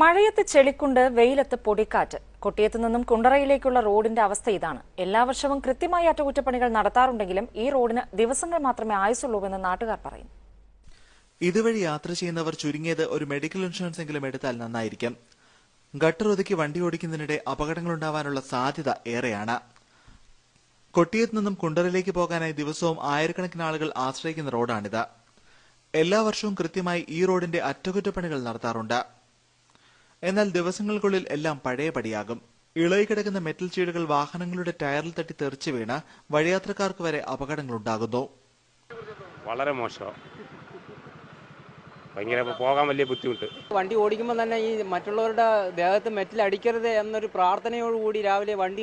മഴയത്ത് ചെളിക്കുണ്ട് വെയിലത്ത് പൊടിക്കാറ്റ്. കൊട്ടിയത്തു നിന്നും കുണ്ടറയിലേക്കുള്ള റോഡിന്റെ അവസ്ഥ ഇതാണ്. എല്ലാ വർഷവും കൃത്യമായി അറ്റകുറ്റപ്പണികൾ നടത്താറുണ്ടെങ്കിലും ഈ റോഡിന് ദിവസങ്ങൾ മാത്രമേ ആയുസുള്ളൂവെന്ന് നാട്ടുകാർ പറയുന്നു. ഇതുവഴി യാത്ര ചെയ്യുന്നവർ ചുരുങ്ങിയത് ഒരു മെഡിക്കൽ ഇൻഷുറൻസ് എങ്കിലും എടുത്താൽ നന്നായിരിക്കും. ഗട്ടർ ഒതുക്കി വണ്ടി ഓടിക്കുന്നതിനിടെ അപകടങ്ങളുണ്ടാവാനുള്ള സാധ്യത ഏറെയാണ്. കൊട്ടിയത്ത് നിന്നും കുണ്ടറയിലേക്ക് പോകാനായി ദിവസവും ആയിരക്കണക്കിന് ആളുകൾ ആശ്രയിക്കുന്ന റോഡാണിത്. എല്ലാ വർഷവും കൃത്യമായി ഈ റോഡിന്റെ അറ്റകുറ്റപ്പണികൾ നടത്താറുണ്ട്. എന്നാൽ ദിവസങ്ങൾക്കുള്ളിൽ എല്ലാം പഴയപടിയാകും. ഇളകി കിടക്കുന്ന മെറ്റൽ ചീടുകൾ വാഹനങ്ങളുടെ ടയറിൽ തട്ടി തെറിച്ചു വീണ് വഴിയാത്രക്കാർക്ക് വരെ അപകടങ്ങളുണ്ടാകുന്നു. വളരെ മോശമാണ് ഭയങ്കര പോകാൻ വലിയ ബുദ്ധിമുട്ട്. വണ്ടി ഓടിക്കുമ്പോൾ തന്നെ ഈ മറ്റുള്ളവരുടെ ദേഹത്ത് മെറ്റൽ അടിക്കരുത് എന്നൊരു പ്രാർത്ഥനയോടുകൂടി രാവിലെ വണ്ടി